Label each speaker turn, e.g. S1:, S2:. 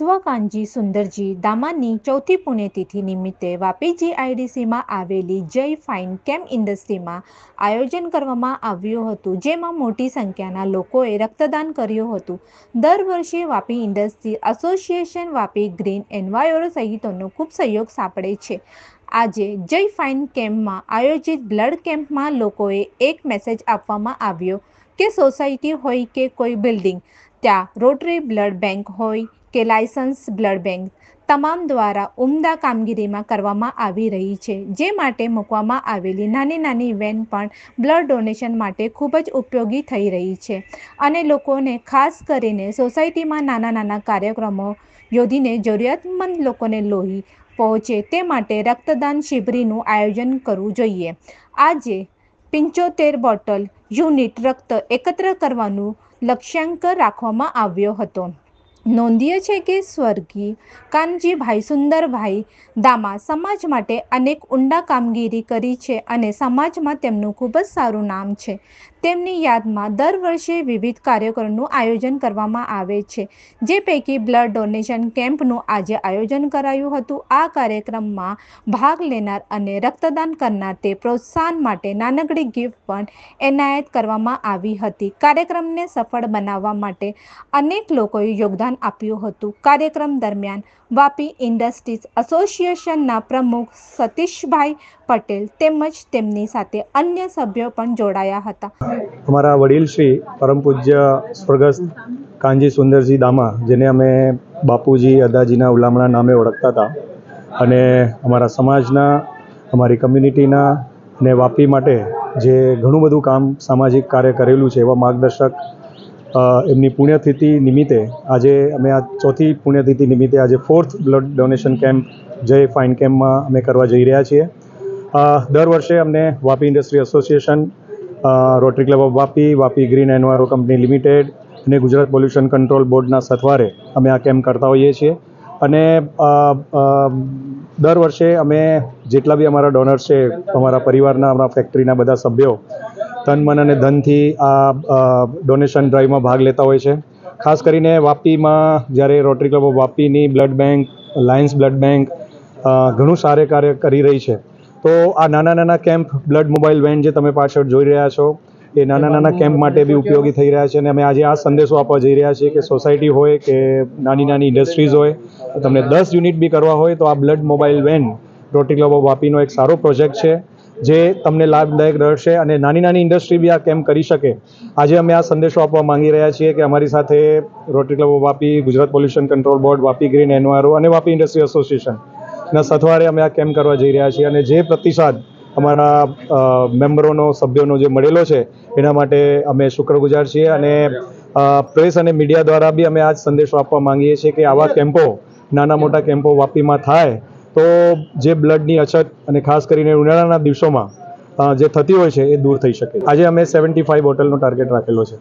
S1: સ્વકાંજી સુંદરજી દામાની ચોથી પુણ્યતિથિ નિમિત્તે વાપી જીઆઈડીસીમાં આવેલી જય ફાઇન કેમ્પ ઇન્ડસ્ટ્રીમાં આયોજન કરવામાં આવ્યું હતું, જેમાં મોટી સંખ્યાના લોકોએ રક્તદાન કર્યું હતું. દર વર્ષે Vapi industry association Vapi green enviro સહિતનો ખૂબ સહયોગ સાંપડે છે. આજે જય ફાઇન કેમ્પમાં આયોજિત બ્લડ કેમ્પમાં લોકોએ એક મેસેજ આપવામાં આવ્યો કે સોસાયટી હોય કે કોઈ બિલ્ડિંગ, ત્યાં રોટરી બ્લડ બેંક હોય કે લાયસન્સ, બ્લડ બેંક તમામ દ્વારા ઉમદા કામગીરીમાં કરવામાં આવી રહી છે. જે માટે મૂકવામાં આવેલી નાની નાની વેન પણ બ્લડ ડોનેશન માટે ખૂબ જ ઉપયોગી થઈ રહી છે અને લોકોને ખાસ કરીને સોસાયટીમાં નાના નાના કાર્યક્રમો યોજીને જરૂરિયાતમંદ લોકોને લોહી પહોંચે તે માટે રક્તદાન શિબિરનું આયોજન કરવું જોઈએ. આજે પંચોતેર બોટલ યુનિટ રક્ત એકત્ર કરવાનું લક્ષ્યાંક રાખવામાં આવ્યો હતો. નોંધ્ય છે કે સ્વર્ગીય કાનજીભાઈ સુંદરભાઈ દામા સમાજ માટે અનેક ઊંડા કામગીરી કરી છે અને સમાજમાં તેમનું ખૂબ જ સારું નામ છે. તેમની યાદમાં દર વર્ષે વિવિધ કાર્યક્રમનું આયોજન કરવામાં આવે છે. જે પૈકી બ્લડ ડોનેશન કેમ્પનું આજે આયોજન કરાયું હતું. આ કાર્યક્રમમાં ભાગ લેનાર અને રક્તદાન કરનાર તે પ્રોત્સાહન માટે નાનકડી ગિફ્ટ પણ એનાયત કરવામાં આવી હતી. કાર્યક્રમને સફળ બનાવવા માટે અનેક લોકોએ યોગદાન આપ્યું હતું. કાર્યક્રમ દરમિયાન વાપી ઇન્ડસ્ટ્રીઝ એસોસિએશનના પ્રમુખ સતીશભાઈ પટેલ તેમજ તેમની સાથે અન્ય સભ્યો પણ જોડાયા હતા.
S2: અમારા વડીલ શ્રી પરમ પૂજ્ય સ્વર્ગસ્થ કાનજી સુંદરજી દામા, જેને અમે બાપુજી અદાજીના ઉલામણા નામે ઓળખતા હતા અને અમારા સમાજના, અમારી કમ્યુનિટીના ને વાપી માટે જે ઘણું બધું કામ સામાજિક કાર્ય કરેલું છે એવા માર્ગદર્શક એમની પુણ્યતિથિ નિમિત્તે આજે અમે આ ચોથી પુણ્યતિથિ નિમિત્તે આજે ફોર્થ બ્લડ ડોનેશન કેમ્પ, જય ફાઇન કેમ્પમાં અમે કરવા જઈ રહ્યા છીએ. દર વર્ષે અમને Vapi industry association rotary club of Vapi Vapi green enviro company limited અને ગુજરાત પોલ્યુશન કંટ્રોલ બોર્ડના સથવારે અમે આ કેમ્પ કરતા હોઈએ છીએ. અને દર વર્ષે અમે જેટલા બી અમારા ડોનર્સ છે, અમારા પરિવારના, અમારા ફેક્ટરીના બધા સભ્યો તન, મન અને ધનથી આ ડોનેશન ડ્રાઈવમાં ભાગ લેતા હોય છે. ખાસ કરીને વાપીમાં જ્યારે rotary club of વાપીની blood bank lions blood bank ઘણું સારું કાર્ય કરી રહી છે. તો આ નાના નાના કેમ્પ બ્લડ મોબાઈલ વેન જે તમે પાછળ જોઈ રહ્યા છો એ નાના નાના કેમ્પ માટે બી ઉપયોગી થઈ રહ્યા છે અને અમે આજે આ સંદેશો આપવા જઈ રહ્યા છીએ કે સોસાયટી હોય કે નાની નાની ઇન્ડસ્ટ્રીઝ હોય તમને દસ યુનિટ બી કરવા હોય તો આ blood mobile van rotary club of વાપીનો એક સારો પ્રોજેક્ટ છે જે તમને લાભદાયક રહેશે અને નાની નાની ઇન્ડસ્ટ્રી બી આ કેમ્પ કરી શકે. આજે અમે આ સંદેશો આપવા માંગી રહ્યા છીએ કે અમારી સાથે rotary club of Vapi Gujarat pollution control board Vapi green enviro અને વાપી ઇન્ડસ્ટ્રી એસોસિએશન ના, સથવારે અમે આ કેમ્પ કરવા જઈ રહ્યા છીએ અને જે પ્રતિસાદ અમારા મેમ્બરોનો, સભ્યોનો જે મળેલો છે, એના માટે અમે શુક્રગુજાર છીએ અને પ્રેસ અને મીડિયા દ્વારા બી અમે આ સંદેશો આપવા માંગીએ છીએ કે આવા કેમ્પો, નાના મોટા કેમ્પો વાપીમાં થાય, તો જે બ્લડની અછત અને ખાસ કરીને ઉનાળાના દિવસોમાં જે થતી હોય છે, એ દૂર થઈ શકે. આજે અમે સેવન્ટી ફાઇવ બોટલનો ટાર્ગેટ રાખેલો છે.